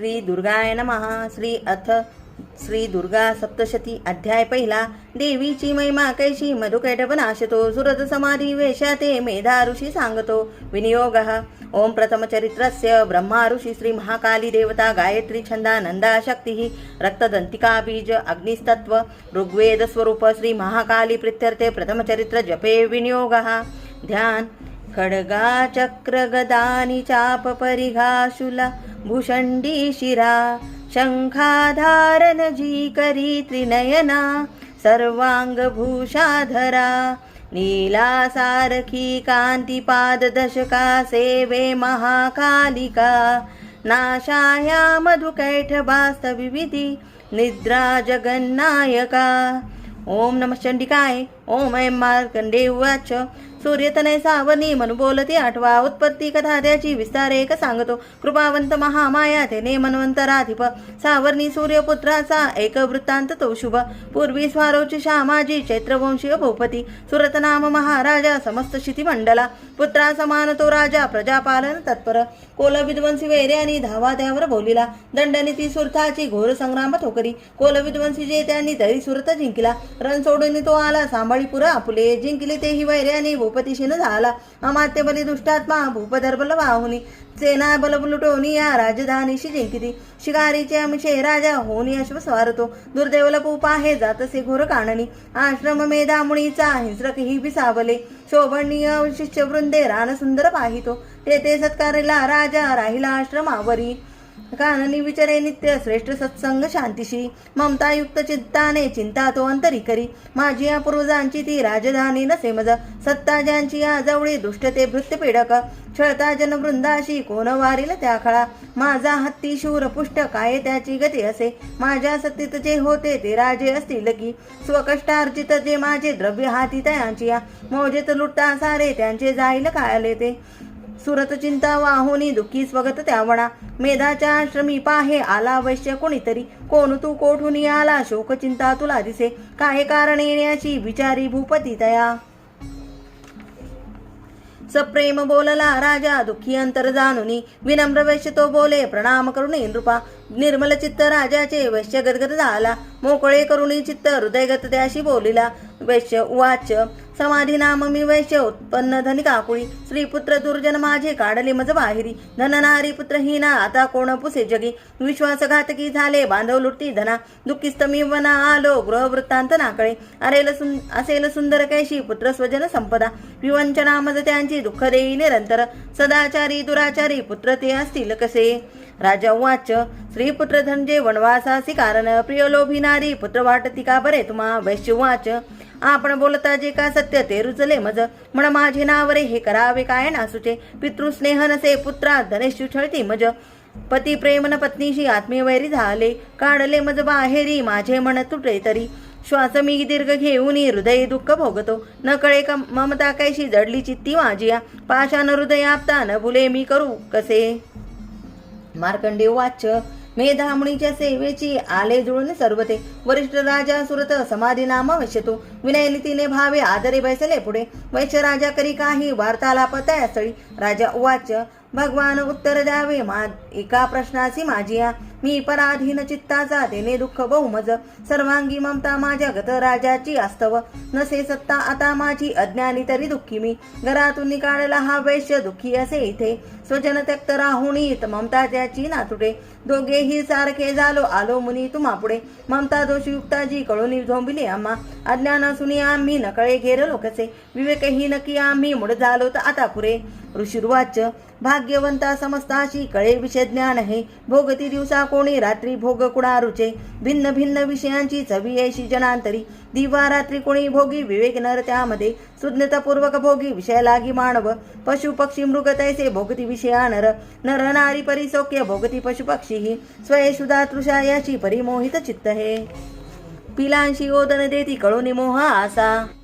श्री दुर्गाय नमः। श्री अथ श्री दुर्गा सप्तशती अध्याय पहिला। देवीची महिमा कैशी मधुकैटप नाशतो सुरत समाधी वेशाते मेधा ऋषी सांगतो। विनियोग। ओम प्रथमचरित्रस्य ब्रह्मा ऋषी श्री महाकाली देवता गायत्री छंदा नंदा शक्ती। रक्तदंतिका बीज अग्निस्तत्व। ऋग्वेद स्वरूप श्री महाकाली प्रित्यर्थे प्रथमचरित्र जपे विनियोग। ध्यान। खड्गा चक्र गदानि चाप परिघाशुला भूषण्डी शिरा शङ्खाधारनजीकरी त्रिनयना सर्वाङ्गभूषाधरा नीलासारखी कान्तिपाददशका सेवे महाकालिका नाशाया मधुकैठभास्तविविधि निद्रा जगन्नायका ओम नम चंडिकाय ओम ऐं मार्कंडे उवाच सूर्यतनय सावनी म्हणून बोलती आठवा उत्पत्ती कथा त्याची विस्तार एक सांगतो. कृपावंत महामाया तेने मनवंतराधिप सावर्णी सूर्यपुत्राचा एक वृत्तांत तो शुभ. पूर्वी स्वारोची श्यामाजी चैत्रवंशीय भूपती. सुरतनाम महाराजा समस्त शिती मंडला पुत्रा समान तो राजा प्रजापालन तत्पर. कोलविध्वंसी वैर्यानी धावा त्यावर बोलिला. दंडनीती सुरथाची घोर संग्राम ठोकरी. कोल विध्वंसी जे त्यांनी तरी सुरत जिंकला. रण सोडून तो आला सांभाळीपुर आपुले. जिंकले तेही वैर्यानी भूपतीशीन झाला. अमात्य बली दुष्टात्मा भूपदर्बल वाहुनी. सेना बल लुटवणी या राजधानीशी जिंकिती. शिकारीचे अमिषे राजा होनी अश्व स्वारतो दुर्दैवल पूपा हे जातसे घोर काननी. आश्रम मेधा मुळीचा हिंस्रक ही विसावले शोभनीय शिष्यवृंदे रानसुंदर पाहितो. तेथे सत्कारिला राजा राहिला आश्रमावरी. काननी विचारे नित्य श्रेष्ठ सत्संग शांतीशी. ममतायुक्त चित्ताने चिंता तो अंतरी करी. माझी या पूर्वजांची ती राजधानी नसे मज. सत्ता ज्यांची या जवळी दुष्टते भृत्य भृत्यपीडक. छळता जनवृंदाशी कोण वारील त्या खळा. माझा हत्ती शूर पुष्ट काय त्याची गती असे. माझ्या सत्तीत जे होते ते राजे असतील की. स्वकष्टार्जित जे माझे द्रव्य हाती तयांची या. मोजेत लुटता सारे त्यांचे जाईल कायले ते. सुरत चिंता वाहुनी दुःखी स्वगत त्यावणा. मेधाच्या आश्रमी पाहे आला वैश्य कोणीतरी. कोण तू कोठून आला? शोक चिंता तुला दिसे. काय कारण येण्याची विचारी भूपती तया सप्रेम बोलला राजा दुःखी अंतर जाणुनी. विनम्र वैश्य तो बोले प्रणाम करुणी नृपा निर्मल चित्त राजाचे वैश्य गदगद झाला. मोकळे करुणी चित्त हृदयगत त्याशी बोलिला. वैश्य उवाच समाधी नाम मी वैश्य उत्पन्न धनी काकुळी. श्रीपुत्र दुर्जन माझे काढले मज बाहेरी. धन नारी पुत्रहीना आता कोण पुसे जगी. विश्वासघातकी झाले बांधव लुटती धना. दुःखिस्त मी वना आलो गृह वृत्तांत नाकळे. अरेल सुं असेल सुंदर कैशी पुत्र स्वजन संपदा. विवंचना मज त्यांची दुःख देई निरंतर. सदाचारी दुराचारी पुत्र ते असतील कसे? राजा उवाच श्रीपुत्र धनजे वनवासासी कारण. प्रिय लोभी नारी पुत्र वाटती का बरे तुम्हा? वैश्य उवाच आपण बोलता जे का सत्य ते रुचले मज म्हण माझे नावरे हे करावे काय नासुचे. पितृस्नेह नसे पुत्रा धनेश छळती मज. पती प्रेमन पत्नीशी आत्मीय वैरी झाले. काढले मज बाहेरी माझे मन तुटे तरी. श्वास मी दीर्घ घेऊन हृदय दुःख भोगतो. न कळे का ममता कैशी जडली चित्ती माझिया पाशान हृदय आपता न भुले मी करू कसे? मार्कंडे वाच. मेधामणीच्या सेवेची आले जुळून सर्वते. वरिष्ठ राजा सुरत समाधी नाम वश्यतो विनयनीतीने भावे आदरे बैसले पुढे. वैश्य राजा करी काही वार्तालाप त्या स्थळी राजा उवाच भगवान उत्तर द्यावे मा एका प्रश्नाची माझी या. मी पराधीन चित्ताचा देणे दुःख बहुमज. सर्वांगी ममता माझ्या गत राजाची आस्तव. नसे सत्ता आता माझी अज्ञानी तरी दुःखी मी. घरातून निकाळला हा वैश्य दुःखी असे इथे. स्वजन त्यक्त राहुणी ममता त्याची नातुडे. दोघेही सारखे झालो आलो मुनी तुम्हा पुढे. ममता दोषयुक्ता जी कळून झोंबिली आम्हा. अज्ञान सुनी आम्ही नकळे घेरलो कसे विवेकही नकी आम्ही मुड झालो तर आता पुरे. ऋषिर्वाच. भाग्यवंता समस्ताशी कळे विषय ज्ञान हे भोगती दिवसा कोणी रात्री भोग कुणा रुचे भिन्न भिन्न विषयांची चवी ऐशी जनांतरी. दिवा रात्री कोणी भोगी विवेक नर त्यामध्ये सुज्ञतापूर्वक भोगी विषय लागी मानव. पशु पक्षी मृग तैसे भोगती विषया नर नर नारी परिसौक्य भोगती पशु पक्षी ही स्वयशुदा तृषा याची परिमोहित चित्त हे. पिलांशी ओदन देती कळोनी मोहा आसा.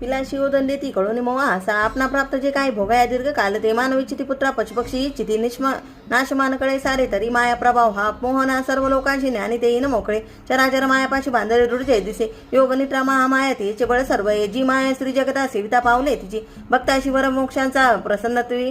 पिलांशी ओदन देती कळोनी मोह आसा आपणा प्राप्त जे काही भोगाया दीर्घ काल ते मानवी चिती पुत्रा पशुपक्षी इच्छिती निष्मा नाशमानकडे सारे तरी माया प्रभाव हा मोहना सर्व लोकांशी ज्ञानी इन मोकळे. चराचर मायापाशी बांधले रुडजे दिसे. योग निद्रा महामाया तिचे बळ सर्व ये. जी माया श्री जगता सेविता पावले तिची. भक्ताशी वर मोक्षांचा प्रसन्नत्वी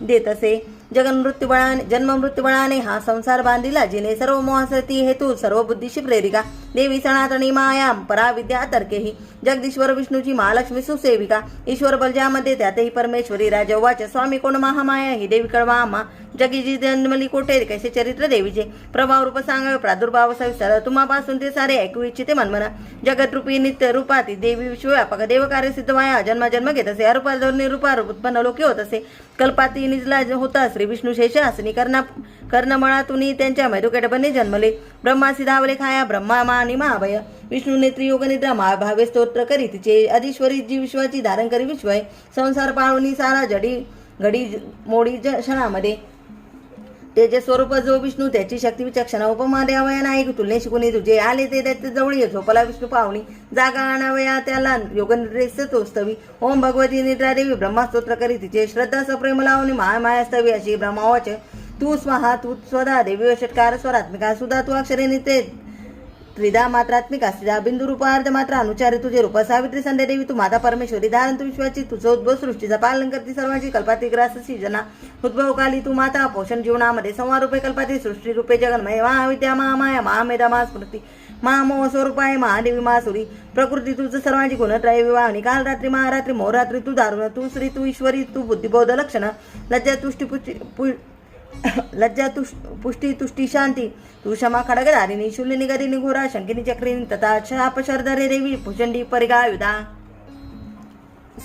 देत असे. जगन्मृत्यू बळाने जन्म मृत्यूबळाने हा संसार बांधिला जिने सर्व मोहासती हेतू सर्व बुद्धीशी प्रेरिका देवी सनातनी माया पराविद्या तर्केही. जगदीश्वर विष्णूची महालक्ष्मी सुसेविका ईश्वर बलजामध्ये त्यातही परमेश्वरी राजवाच स्वामी कोण महामाया ही देवी कळवा आम्हा जगीजी जन्मली कोठे कैसे चरित्र देवीचे? प्रभाव रूप सांगावे प्रादुर्भाव सविस्तर. तुम्हापासून ते सारे ऐकू इच्छिते मनमना. जगत नित्य रूपाती देवी विश्वव्यापक देव कार्य सिद्ध वाया जन्म जन्म घेत असे. अरूपा निरूपा उत्पन्न लोके होत असे. कल्पाती निजला होता श्री विष्णू शेषासनी कर्णा कर्णमळातून त्यांच्या मैदुकेटपणे जन्मले. ब्रह्मासी धावले खाया ब्रह्मा मा आणि महाभय विष्णू नेत्री योगनिद्रा महाभावे स्तोत्र करी तिचे अधीश्वरी जी विश्वाची धारण करी विश्वय संसार पाळूनी सारा जडी घडी मोडी ज- क्षणामध्ये. तेजे स्वरूप जो विष्णू त्याची शक्ती विचक्षणा उपमा द्यावया नाही तुलने शिकून तुझे आले ते त्याचे जवळ झोपला विष्णू पाहुणी. जागा आणावया त्याला योगनिद्रेस तोस्तवी ओम भगवती निद्रा देवी ब्रह्मास्तोत्र करी तिचे श्रद्धा सप्रेम लावणी. महामायास्तवी अशी ब्रह्मावाच. तू स्वाहा तू स्वदा देवी षटकार स्वरात्मिका सुधा तू अक्षरे नित्य. त्रिधा मात्रात्मिका स्त्रिधा बिंदू रूपार्ध मात्र अनुचारी तुझे रूप सावित्री संध्या देवी तू माता परमेश्वरी धारण तू विश्वाची तुझं उद्भव सृष्टीचा पालन करते सर्वांची कल्पाती ग्रास जना उद्भव काली तू माता पोषण जीवनामध्ये संवार रूपे कल्पाती सृष्टी रूपे जगन्मय महाविद्या महामाया महामेधा महास्मृती महामोह स्वरूपाय महादेवी महासुरी प्रकृती तुझं सर्वांची गुणत्रय विवाहणी काल रात्री महारात्री मोहरात्री तू दारुण तू श्री तू ईश्वरी तू बुद्धिबोध लक्षण लज्जा तुष्टी पुष्टी लज्जा तुष पुष्टी तुष्टी शांती. तू क्षमा खडगधारिणी शूल्यनी गदिनी घोरा शंकिनी चक्रिनी तथा शापशरधरे देवी भुजंडी परिगायुदा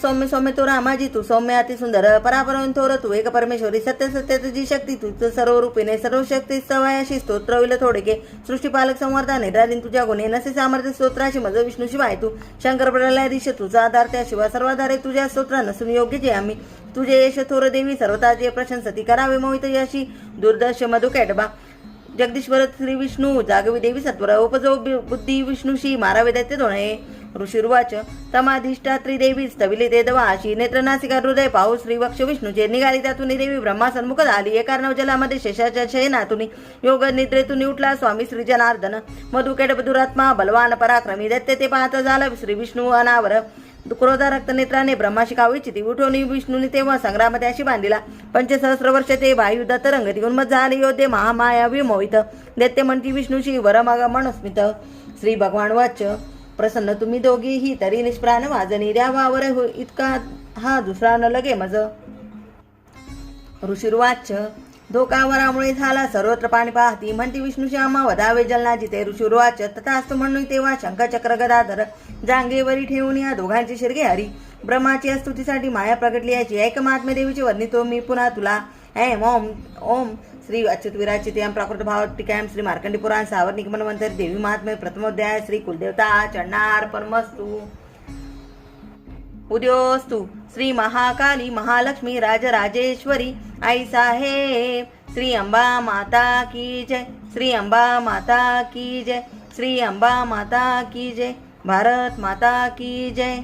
सौम्य सौम्य तो रामाजी तू सौम्य अति सुंदर परापरवून थोर तू एक परमेश्वरी सत्य सत्य तुझी शक्ती तुझं सर्व रूपीने सर्व शक्ती सवयाशी स्तोत्र होईल थोडके. सृष्टीपालक संवर्धाने राजीन तुझ्या गुणे नसे सामर्थ्य स्तोत्राशी मज विष्णू शिवाय तू. शंकर प्रलय दिश तुझा आधार त्याशिवाय सर्वाधारे तुझ्या स्तोत्रा नसून योग्य जे आम्ही. तुझे यश थोर देवी सर्वता जे प्रशंसती करावे मोहित यशी दुर्दर्श मधु कॅटबा. जगदीश्वर श्री विष्णू जागवी देवी सत्वर उपजो बुद्धी विष्णूशी मारावे दैत्य धोणे ऋषिर्वाच तमाधिष्ठा त्रिदेवी स्थविली देदवा अशी नेत्रनासिका हृदय पाहू श्रीवक्ष विष्णू विष्णूचे निघाली त्यातून देवी ब्रह्मासन्मुख झाली एका जलामध्ये शेषाच्या शयनातून योग निद्रेतून उठला स्वामी श्री जनार्दन. मधुकेट दुरात्मा बलवान पराक्रमी दैत्य ते पाहत झाला श्री विष्णू अनावर. क्रोधा रक्त नेत्राने ब्रह्माशी कावळी चिती उठवणी विष्णूने तेव्हा संग्रामध्ये अशी बांधिला. पंचसहस्र वर्ष ते वायुदात देऊन उन्मत झाले. योद्धे महामाया विमोहित. दैत्य म्हणती विष्णूशी वरमग मनस्मित श्री भगवान वाच. प्रसन्न तुम्ही दोघीही तरी निष्प्राण वाजनी द्यावावर हो इतका हा दुसरा न लगे मज. ऋषिर्वाच धोकावरामुळे झाला सर्वत्र पाणी पाहती. म्हणती विष्णू श्यामा वधावे जलनाची ते ऋषिर्वाच तथास्तु म्हणून तेव्हा शंखचक्र गदाधर जांगेवरी ठेवून या दोघांची शिरगे हरी. ब्रह्माची स्तुतीसाठी माया प्रगटली याची ऐक महात्म्य देवीची वर्णितो मी पुन्हा तुला ऐम ओम ओम श्री अच्युत विराचित प्राकृत भाव टिकायम श्री मार्कंडी पुराण सावर निगमन मंत्र देवी महात्म्य प्रथमोध्याय श्री कुलदेवता चढणार परमस्तु उद्योस्तु श्री महाकाली महालक्ष्मी राजराजेश्वरी आई साहेब श्री अंबा माता की जय श्री अंबा माता की जय श्री अंबा माता की जय भारत माता की जय